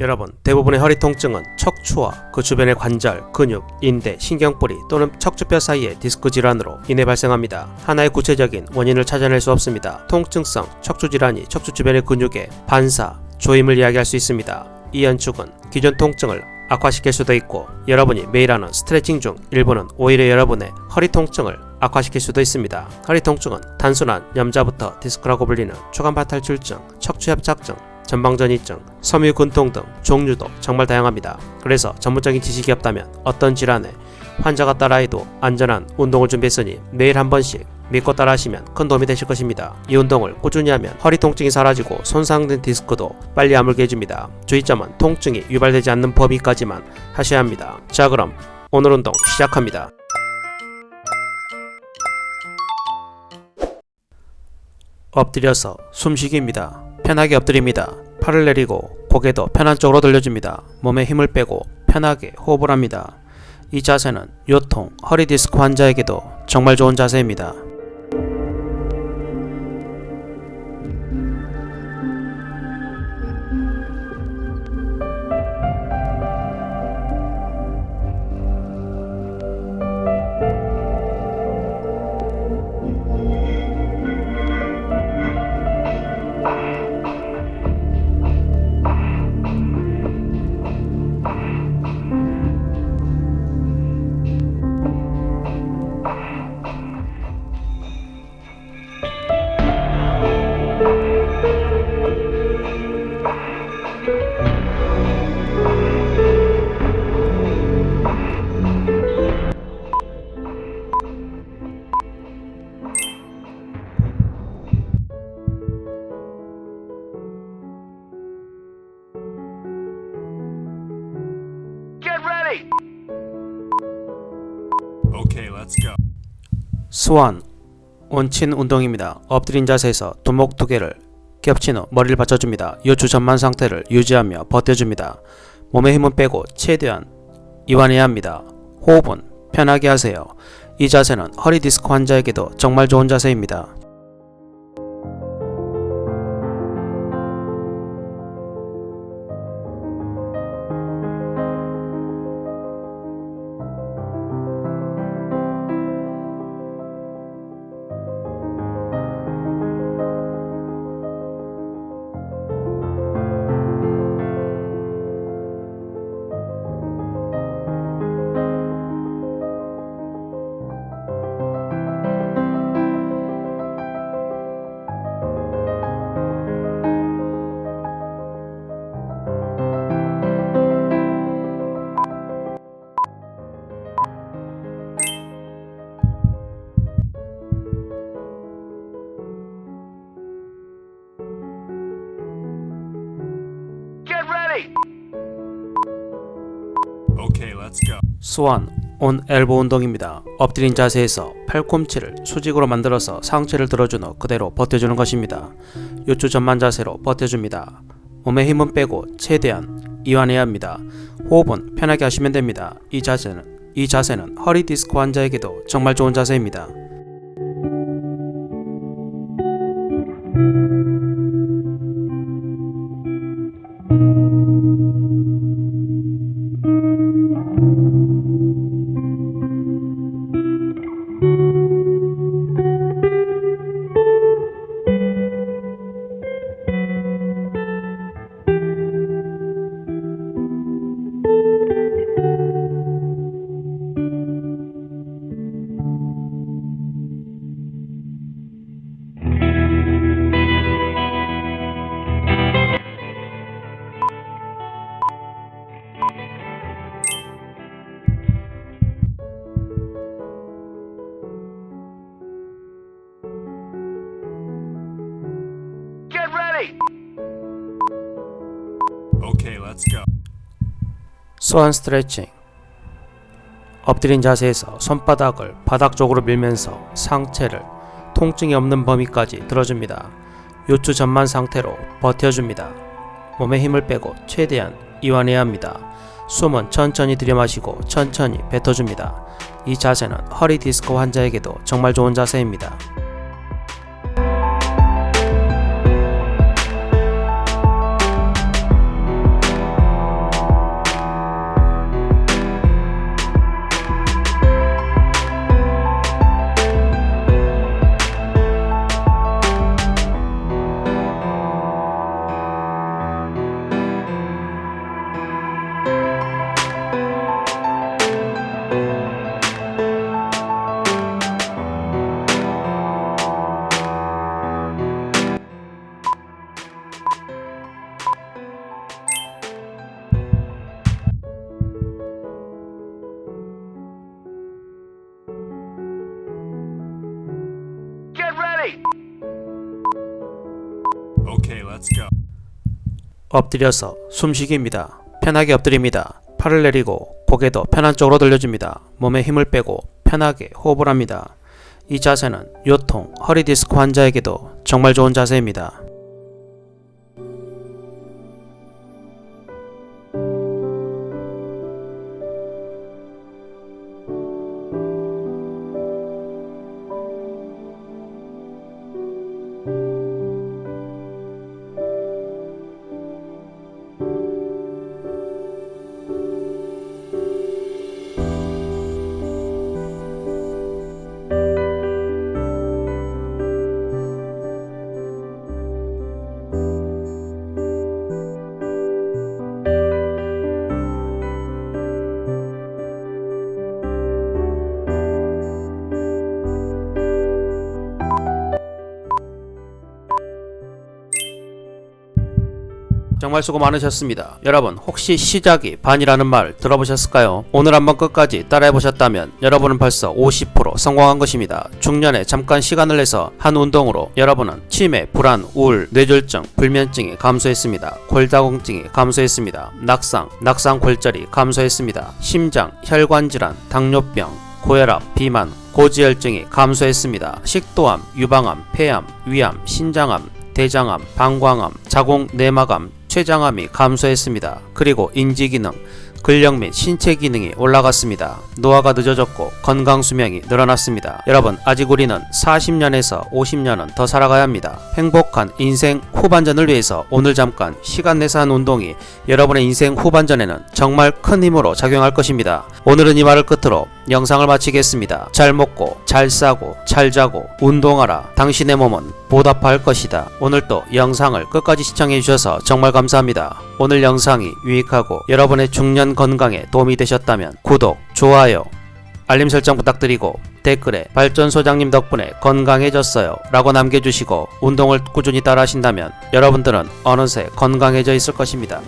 여러분, 대부분의 허리 통증은 척추와 그 주변의 관절, 근육, 인대, 신경뿌리 또는 척추뼈 사이의 디스크 질환으로 인해 발생합니다. 하나의 구체적인 원인을 찾아낼 수 없습니다. 통증성 척추 질환이 척추 주변의 근육의 반사, 조임을 이야기할 수 있습니다. 이 연축은 기존 통증을 악화시킬 수도 있고 여러분이 매일 하는 스트레칭 중 일부는 오히려 여러분의 허리 통증을 악화시킬 수도 있습니다. 허리 통증은 단순한 염자부터 디스크라고 불리는 초간 파탈출증, 척추협착증, 전방전이증, 섬유 근통 등 종류도 정말 다양합니다. 그래서 전문적인 지식이 없다면 어떤 질환에 환자가 따라해도 안전한 운동을 준비했으니 매일 한 번씩 믿고 따라하시면 큰 도움이 되실 것입니다. 이 운동을 꾸준히 하면 허리 통증이 사라지고 손상된 디스크도 빨리 아물게 해줍니다. 주의점은 통증이 유발되지 않는 범위까지만 하셔야 합니다. 자 그럼 오늘 운동 시작합니다. 엎드려서 숨쉬기입니다. 편하게 엎드립니다. 팔을 내리고 고개도 편한 쪽으로 돌려줍니다. 몸에 힘을 빼고 편하게 호흡을 합니다. 이 자세는 요통, 허리 디스크 환자에게도 정말 좋은 자세입니다. 스완 원친 운동입니다. 엎드린 자세에서 두목 두 개를 겹친 후 머리를 받쳐줍니다. 요추 전만 상태를 유지하며 버텨줍니다. 몸에 힘은 빼고 최대한 이완해야 합니다. 호흡은 편하게 하세요. 이 자세는 허리 디스크 환자에게도 정말 좋은 자세입니다. 스완 온 엘보 운동입니다. 엎드린 자세에서 팔꿈치를 수직으로 만들어서 상체를 들어준 후 그대로 버텨주는 것입니다. 요추 전만 자세로 버텨줍니다. 몸에 힘은 빼고 최대한 이완해야 합니다. 호흡은 편하게 하시면 됩니다. 이 자세는 이 자세는 허리 디스크 환자에게도 정말 좋은 자세입니다. Get ready! Okay, let's go. 스완 스트레칭 엎드린 자세에서 손바닥을 바닥 쪽으로 밀면서 상체를 통증이 없는 범위까지 들어줍니다. 요추 전만 상태로 버텨줍니다. 몸에 힘을 빼고 최대한 이완해야 합니다. 숨은 천천히 들이마시고 천천히 뱉어줍니다. 이 자세는 허리 디스크 환자에게도 정말 좋은 자세입니다. 엎드려서 숨쉬기입니다. 편하게 엎드립니다. 팔을 내리고 고개도 편한 쪽으로 돌려줍니다. 몸에 힘을 빼고 편하게 호흡을 합니다. 이 자세는 요통, 허리 디스크 환자에게도 정말 좋은 자세입니다. 정말 수고 많으셨습니다. 여러분 혹시 시작이 반이라는 말 들어보셨을까요? 오늘 한번 끝까지 따라해보셨다면 여러분은 벌써 50% 성공한 것입니다. 중년에 잠깐 시간을 내서 한 운동으로 여러분은 치매, 불안, 우울, 뇌졸중, 불면증이 감소했습니다. 골다공증이 감소했습니다. 낙상, 낙상 골절이 감소했습니다. 심장, 혈관 질환, 당뇨병, 고혈압, 비만, 고지혈증이 감소했습니다. 식도암, 유방암, 폐암, 위암, 신장암, 대장암, 방광암, 자궁 내막암, 췌장암이 감소했습니다. 그리고 인지기능, 근력 및 신체 기능이 올라갔습니다. 노화가 늦어졌고 건강 수명이 늘어났습니다. 여러분, 아직 우리는 40년에서 50년은 더 살아가야 합니다. 행복한 인생 후반전을 위해서 오늘 잠깐 시간 내서 한 운동이 여러분의 인생 후반전에는 정말 큰 힘으로 작용할 것입니다. 오늘은 이 말을 끝으로 영상을 마치겠습니다. 잘 먹고, 잘 싸고, 잘 자고, 운동하라. 당신의 몸은 보답할 것이다. 오늘도 영상을 끝까지 시청해 주셔서 정말 감사합니다. 오늘 영상이 유익하고 여러분의 중년 건강에 도움이 되셨다면 구독, 좋아요, 알림 설정 부탁드리고 댓글에 발전 소장님 덕분에 건강해졌어요 라고 남겨주시고 운동을 꾸준히 따라 하신다면 여러분들은 어느새 건강해져 있을 것입니다.